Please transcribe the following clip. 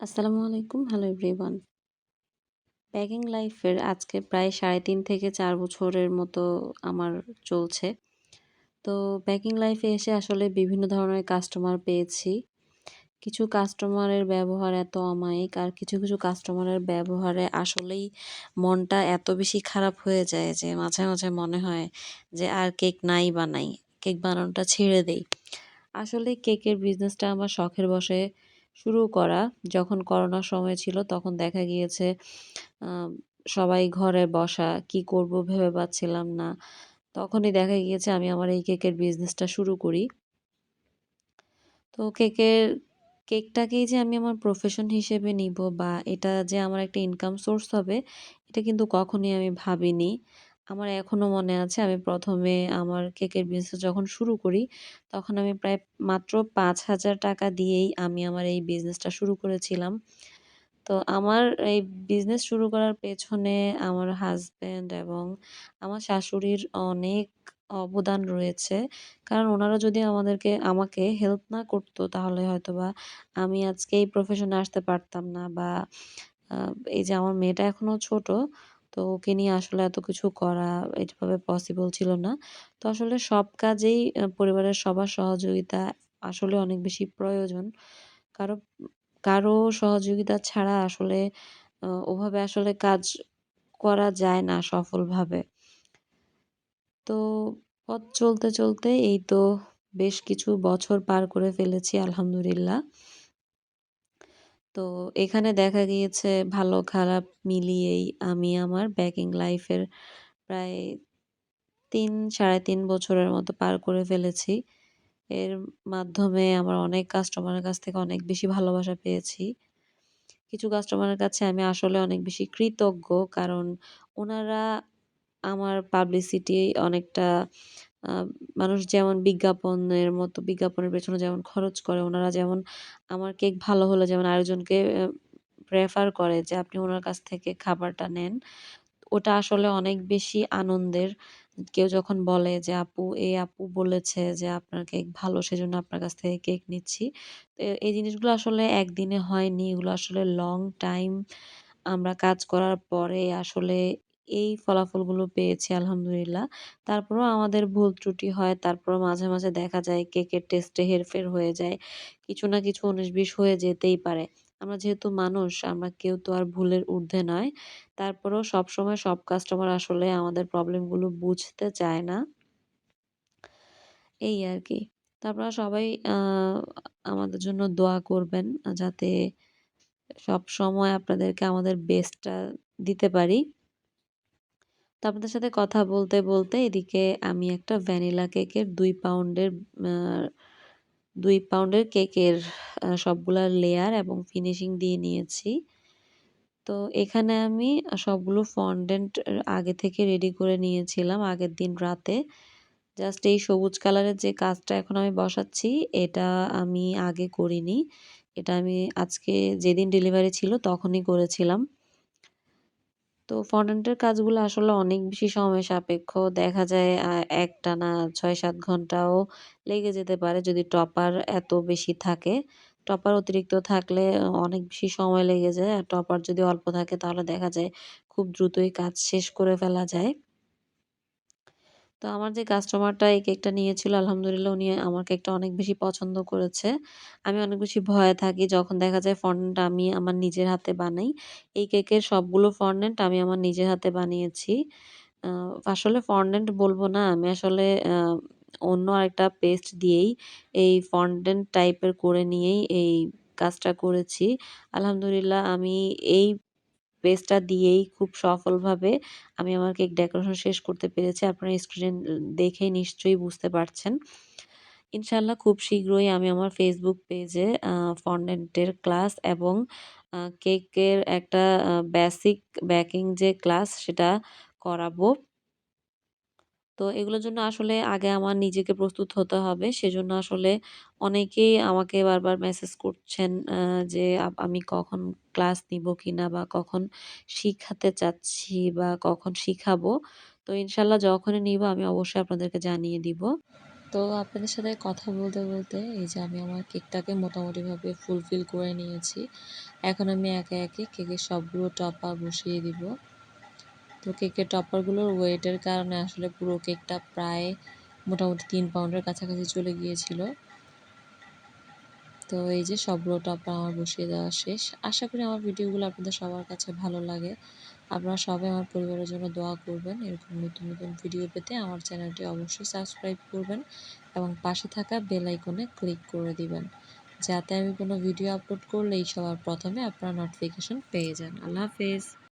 আসসালামু আলাইকুম। Hello everyone bagging লাইফের আজকে প্রায় সাড়ে তিন থেকে চার বছরের মতো আমার চলছে। তো ব্যাগিং লাইফে এসে আসলে বিভিন্ন ধরনের কাস্টমার পেয়েছি। কিছু কাস্টমারের ব্যবহার এত অমায়িক আর কিছু কিছু কাস্টমারের ব্যবহারে আসলেই মনটা এত বেশি খারাপ হয়ে যায় যে মাঝে মাঝে মনে হয় যে আর কেক নাই বানাই কেক বানানোটা ছেড়ে দেই। আসলে কেকের বিজনেসটা আমার শখের বসে শুরু করা। যখন করোনার সময় ছিল, তখন দেখা গিয়েছে সবাই ঘরে বসা, কি করব ভেবে পাচ্ছিলাম না। তখনই দেখা গিয়েছে, আমি আমার এই কেকের বিজনেসটা শুরু করি। তো কেকের, কেকটাকেই যে আমি আমার প্রফেশন হিসেবে নিব বা এটা যে আমার একটা ইনকাম সোর্স হবে, এটা কিন্তু কখনই আমি ভাবিনি। আমার এখনও মনে আছে, আমি প্রথমে আমার কেকের বিজনেস যখন শুরু করি, তখন আমি প্রায় মাত্র পাঁচ হাজার টাকা দিয়েই আমি আমার এই বিজনেসটা শুরু করেছিলাম। তো আমার এই বিজনেস শুরু করার পেছনে আমার হাজব্যান্ড এবং আমার শাশুড়ির অনেক অবদান রয়েছে। কারণ ওনারা যদি আমাদেরকে, আমাকে হেল্প না করতো, তাহলে হয়তো বা আমি আজকে এই প্রফেশনে আসতে পারতাম না বা এই যে আমার মেয়েটা এখনও ছোট তো ওকে নিয়ে আসলে এত কিছু করা এভাবে পসিবল ছিল না। তো আসলে সব কাজেই পরিবারের সবার সহযোগিতা আসলে অনেক বেশি প্রয়োজন। কারও কারও সহযোগিতা ছাড়া আসলে ওভাবে আসলে কাজ করা যায় না সফলভাবে। তো পথ চলতে চলতে এই তো বেশ কিছু বছর পার করে ফেলেছি, আলহামদুলিল্লাহ। তো এখানে দেখা গিয়েছে ভালো খারাপ মিলিয়েই আমি আমার ব্যাকিং লাইফের প্রায় তিন, সাড়ে তিন বছরের মতো পার করে ফেলেছি। এর মাধ্যমে আমার অনেক কাস্টমারের কাছ থেকে অনেক বেশি ভালোবাসা পেয়েছি। কিছু কাস্টমারের কাছে আমি আসলে অনেক বেশি কৃতজ্ঞ, কারণ ওনারা আমার পাবলিসিটি অনেকটা মানুষ যেমন বিজ্ঞাপনের মতো, বিজ্ঞাপনের পেছনে যেমন খরচ করে, ওনারা যেমন আমার কেক ভালো হলে যেমন আরেকজনকে প্রেফার করে যে আপনি ওনার কাছ থেকে খাবারটা নেন, ওটা আসলে অনেক বেশি আনন্দের। কেউ যখন বলে যে, আপু, এই আপু বলেছে যে আপনার কেক ভালো, সেজন্য আপনার কাছ থেকে কেক নিচ্ছি। তো এই জিনিসগুলো আসলে একদিনে হয়নি, এগুলো আসলে লং টাইম আমরা কাজ করার পরে আসলে এই ফলাফলগুলো পেয়েছি আলহামদুলিল্লাহ। তারপরেও আমাদের ভুল ত্রুটি হয়, তারপরও মাঝে মাঝে দেখা যায় কেকের টেস্টে হেরফের হয়ে যায়। কিছু না কিছু উনিশ বিশ হয়ে যেতেই পারে। আমরা যেহেতু মানুষ, আমরা কেউ তো আর ভুলের ঊর্ধ্বে নয়। তারপরেও সবসময় সব কাস্টমার আসলে আমাদের প্রবলেমগুলো বুঝতে চায় না। এই আর কি। তারপর সবাই আমাদের জন্য দোয়া করবেন যাতে সব সময় আপনাদেরকে আমাদের বেস্টটা দিতে পারি। তো আপনাদের সাথে কথা বলতে বলতে এদিকে আমি একটা ভ্যানিলা কেকের দুই পাউন্ডের দুই পাউন্ডের কেকের সবগুলা লেয়ার এবং ফিনিশিং দিয়ে নিয়েছি। তো এখানে আমি সবগুলো ফন্ডেন্ট আগে থেকে রেডি করে নিয়েছিলাম আগের দিন রাতে। জাস্ট এই সবুজ কালারের যে কাজটা এখন আমি বসাচ্ছি, এটা আমি আগে করিনি। এটা আমি আজকে যেদিন ডেলিভারি ছিল তখনই করেছিলাম। তো ফন্ডেন্টের কাজগুলো আসলে অনেক বেশি সময় সাপেক্ষ। দেখা যায় একটানা ছয় সাত ঘন্টাও লেগে যেতে পারে যদি টপার এত বেশি থাকে। টপার অতিরিক্ত থাকলে অনেক বেশি সময় লেগে যায়। আর টপার যদি অল্প থাকে তাহলে দেখা যায় খুব দ্রুতই কাজ শেষ করে ফেলা যায়। তো আমার যে কাস্টমারটা এই কেকটা নিয়েছিল, আলহামদুলিল্লাহ উনি আমার কেকটা অনেক বেশি পছন্দ করেছে। আমি অনেক বেশি ভয়ে থাকি যখন দেখা যায় ফন্ডেন্ট আমি আমার নিজের হাতে বানাই। এই কেকের সবগুলো ফন্ডেন্ট আমি আমার নিজের হাতে বানিয়েছি। আসলে ফন্ডেন্ট বলব না, আমি আসলে অন্য আরেকটা পেস্ট দিয়েই এই ফন্ডেন্ট টাইপের করে নিয়েই এই কাজটা করেছি। আলহামদুলিল্লাহ আমি এই পেস্টটা দিয়েই খুব সফলভাবে আমি আমার কেক ডেকোরেশন শেষ করতে পেরেছি। আপনারা স্ক্রিনে দেখেই নিশ্চয়ই বুঝতে পারছেন। ইনশাল্লাহ খুব শীঘ্রই আমি আমার ফেসবুক পেজে ফন্ডেন্টের ক্লাস এবং কেকের একটা বেসিক বেকিং যে ক্লাস সেটা করাবো। তো এগুলোর জন্য আসলে আগে আমার নিজেকে প্রস্তুত হতে হবে। সেজন্য আসলে অনেকেই আমাকে বারবার মেসেজ করছেন যে আমি কখন ক্লাস নিব কিনা বা কখন শিখাতে চাচ্ছি বা কখন শিখাবো। তো ইনশাল্লাহ যখনই নিব আমি অবশ্যই আপনাদেরকে জানিয়ে দিব। তো আপনাদের সাথে কথা বলতে বলতে এই যে আমি আমার কেকটাকে মোটামুটিভাবে ফুলফিল করে নিয়েছি। এখন আমি একে একে কেকের সবগুলো টপা বসিয়ে দিব। তো কেকের টপারগুলোর ওয়েটের কারণে আসলে পুরো কেকটা প্রায় মোটামুটি তিন পাউন্ডের কাছাকাছি চলে গিয়েছিল। তো এই যে সবগুলো টপার আমার বসিয়ে দেওয়া শেষ। আশা করি আমার ভিডিওগুলো আপনাদের সবার কাছে ভালো লাগে। আপনারা সবাই আমার পরিবারের জন্য দোয়া করবেন। এরকম নতুন নতুন ভিডিও পেতে আমার চ্যানেলটি অবশ্যই সাবস্ক্রাইব করবেন এবং পাশে থাকা বেল আইকনে ক্লিক করে দিবেন। যাতে আমি কোনো ভিডিও আপলোড করলেই সবার প্রথমে আপনারা নোটিফিকেশন পেয়ে যান। আল্লাহ হাফেজ।